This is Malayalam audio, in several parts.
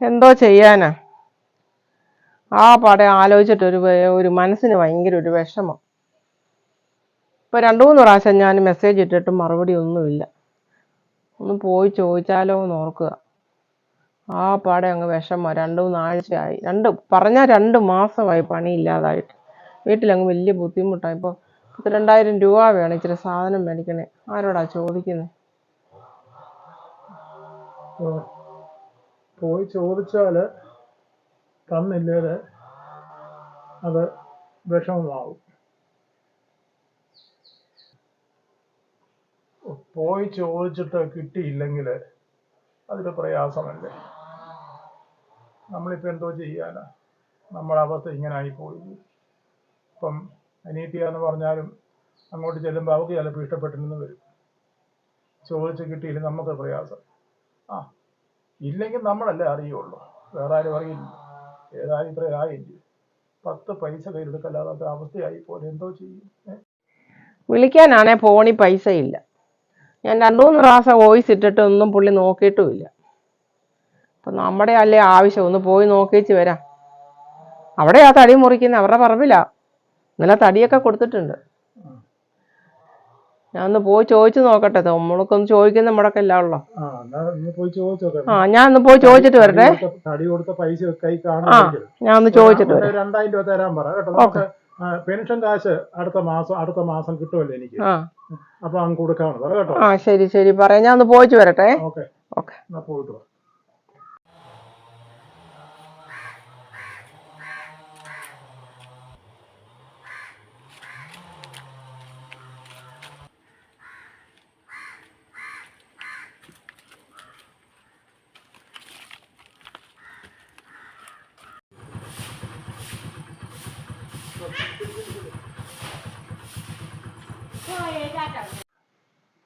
എന്തോ ചെയ്യാനാ? ആ പടം ആലോചിച്ചിട്ട് ഒരു ഒരു മനസ്സിന് ഭയങ്കര ഒരു വിഷമം. ഇപ്പൊ രണ്ടു മൂന്ന് പ്രാവശ്യം ഞാൻ മെസ്സേജ് ഇട്ടിട്ട് മറുപടി ഒന്നുമില്ല. ഒന്ന് പോയി ചോദിച്ചാലോ എന്ന് ഓർക്കുക. ആ പാടെ അങ്ങ് വിഷമം. രണ്ടു മൂന്നാഴ്ചയായി. രണ്ട് പറഞ്ഞാൽ രണ്ട് മാസമായി പണിയില്ലാതായിട്ട് വീട്ടിലങ്ങ് വലിയ ബുദ്ധിമുട്ടായി. ഇപ്പോൾ പത്തിരണ്ടായിരം രൂപ വേണം ഇച്ചിരി സാധനം മേടിക്കണേ. ആരോടാ ചോദിക്കുന്നത് പോയി ചോദിച്ചാൽ തന്നില്ലേൽ അത് വിഷമമാവും. പോയി ചോദിച്ചിട്ട് കിട്ടിയില്ലെങ്കിൽ അതിന്റെ പ്രയാസമല്ലേ? നമ്മളിപ്പോൾ എന്തോ ചെയ്യാനാ? നമ്മുടെ അവസ്ഥ ഇങ്ങനെ ആയിപ്പോയി ഇപ്പം അനീത്തിയാന്ന് പറഞ്ഞാലും അങ്ങോട്ട് ചെല്ലുമ്പോൾ അവർക്ക് ചിലപ്പോൾ ഇഷ്ടപ്പെട്ടില്ലെന്ന് വരും. ചോദിച്ച് കിട്ടിയില്ല നമുക്ക് പ്രയാസം. ആ ഇല്ലെങ്കിൽ നമ്മളല്ലേ അറിയുള്ളൂ. വേറെ ആരും അറിയില്ല. ഏതായാലും ഇത്ര ആയില്ലേ? പത്ത് പൈസ കയ്യിലെടുക്കല്ലാത്ത അവസ്ഥയായി പോലെ എന്തോ ചെയ്യും? വിളിക്കാനാണേ ഫോണിൽ പൈസ ഇല്ല ഞാൻ രണ്ടു മൂന്ന് പ്രാവശ്യം വോയിസ് ഇട്ടിട്ട് ഒന്നും പുള്ളി നോക്കിയിട്ടുമില്ല. അപ്പം നമ്മുടെ അല്ലേ ആവശ്യം? ഒന്ന് പോയി നോക്കിച്ച് വരാം. അവിടെ ആ തടി മുറിക്കുന്ന. അവരുടെ പറമ്പിലാ. ഇന്നലെ തടിയൊക്കെ കൊടുത്തിട്ടുണ്ട്. ഞാൻ ഒന്ന് പോയി ചോദിച്ചു നോക്കട്ടെ. നമ്മൾക്കൊന്ന് ചോദിക്കുന്ന മുടക്കല്ല ഉള്ളോ? ആ ഞാൻ ഒന്ന് പോയി ചോദിച്ചിട്ട് വരട്ടെ. തടി കൊടുത്ത- പൈസ ആ ഞാൻ ഒന്ന് ചോദിച്ചിട്ട് വരാം. രണ്ടായിരം രൂപ തരാൻ പറ കേട്ടോ. പെൻഷൻ കാശ് അടുത്ത മാസം അടുത്ത മാസം കിട്ടുമല്ലോ എനിക്ക്. അപ്പൊ അങ്ങ് കൊടുക്കാമെന്ന് പറ കേട്ടോ. ആ ശരി ശരി. പറയാം. ഞാൻ ഒന്ന് പോയിച്ചു വരട്ടെ. ഓക്കെ. ഓക്കെ. പോയിട്ട്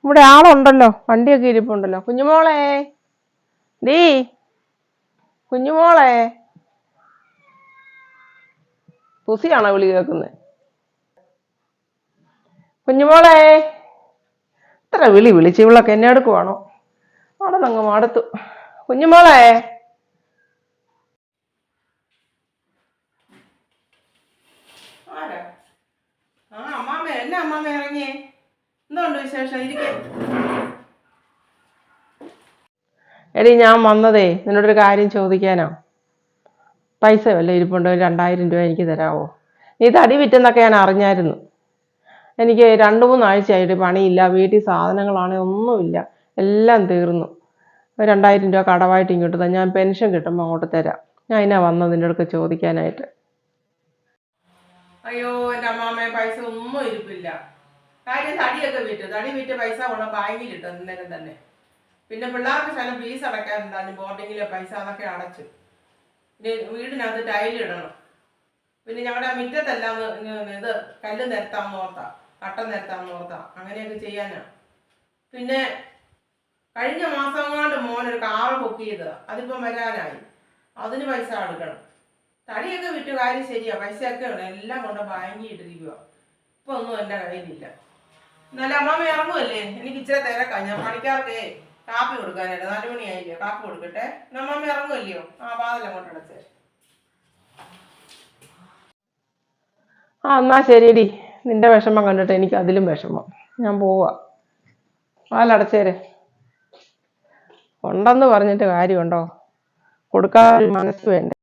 ഇവിടെ ആളുണ്ടല്ലോ വണ്ടിയൊക്കെ ഇരിപ്പുണ്ടല്ലോ. കുഞ്ഞുമോളെ ദീ കുഞ്ഞുമോളെ. പുസിയാണോ വിളി കേൾക്കുന്നത് കുഞ്ഞുമോളെ ഇത്ര വിളി വിളിച്ച് ഇവളൊക്കെ എന്നെ എടുക്കുവാണോ? അവിടെ അങ്ങ് മടുത്തു. കുഞ്ഞുമോളെ ആ അമ്മാമ ഇറങ്ങിയേ. എന്തുണ്ട് വിശേഷം? ഇരിക്കേ. എടി ഞാൻ വന്നതേ നിന്നോടൊരു കാര്യം ചോദിക്കാനോ. പൈസ വല്ല ഇരിപ്പുണ്ടോ? ഒരു രണ്ടായിരം രൂപ എനിക്ക് തരാമോ നീ തടി വിറ്റെന്നൊക്കെ ഞാൻ അറിഞ്ഞായിരുന്നു. എനിക്ക് രണ്ട് മൂന്നാഴ്ചയായിട്ട് പണിയില്ല വീട്ടിൽ സാധനങ്ങളാണെങ്കിൽ ഒന്നുമില്ല. എല്ലാം തീർന്നു. രണ്ടായിരം രൂപ കടവായിട്ട് ഇങ്ങോട്ട് തന്നെ ഞാൻ പെൻഷൻ കിട്ടുമ്പോൾ അങ്ങോട്ട് തരാം. ഞാൻ അതിനാ വന്നത് നിന്റെ അടുത്ത് ചോദിക്കാനായിട്ട്? അയ്യോ എന്റെ അമ്മാമ്മയെ പൈസ ഒന്നും ഇരിപ്പില്ല. കാര്യം തടിയൊക്കെ വിറ്റ് തടി വിറ്റ് പൈസ കൊണ്ട് ഇട്ടു അന്നേരം തന്നെ. പിന്നെ പിള്ളേർക്ക് ചില ഫീസ് അടയ്ക്കാനുണ്ടായിരുന്നു ബോർഡിങ്ങിലെ പൈസ അതൊക്കെ അടച്ചു. പിന്നെ വീടിനകത്ത് ടൈൽ ഇടണം. പിന്നെ ഞങ്ങളുടെ മുറ്റത്തെല്ലാം ഇത് കല്ല് നിരത്താൻ ഓർത്താ കട്ട നിരത്താൻ ഓർത്താ അങ്ങനെയൊക്കെ ചെയ്യാനാ. പിന്നെ കഴിഞ്ഞ മാസം കൊണ്ട് മോനൊരു കാറ് ബുക്ക് ചെയ്ത് അതിപ്പം വരാനായി. അതിന് പൈസ എടുക്കണം തടിയൊക്കെ വിട്ട് കാര്യം ശരിയാ. പൈസയൊക്കെ ഉണ്ട് എല്ലാം കൊണ്ട് വാങ്ങിയിട്ടിരിക്കുക ഇപ്പൊ ഒന്നും എന്റെ കയ്യിലില്ല. എന്നാലും അമ്മാമ ഇറങ്ങുമല്ലേ എനിക്ക് ഇച്ചിരി തിരക്കാം. ഞാൻ പണിക്കാർക്കേ കാപ്പി കൊടുക്കാനായിട്ട്. നാല് മണിയായില്ലേ? കാപ്പി കൊടുക്കട്ടെ. അമ്മാമ ഇറങ്ങുമല്ലയോ ആ വാതിൽ അങ്ങോട്ട് അടച്ചേ. ആ എന്നാ ശരിയടി. നിന്റെ വിഷമം കണ്ടിട്ട് എനിക്ക് അതിലും വിഷമം. ഞാൻ പോവാ. വാലടച്ചേരെ ഉണ്ടെന്ന് പറഞ്ഞിട്ട് കാര്യമുണ്ടോ? കൊടുക്കാൻ മനസ്സ് വേണ്ടേ?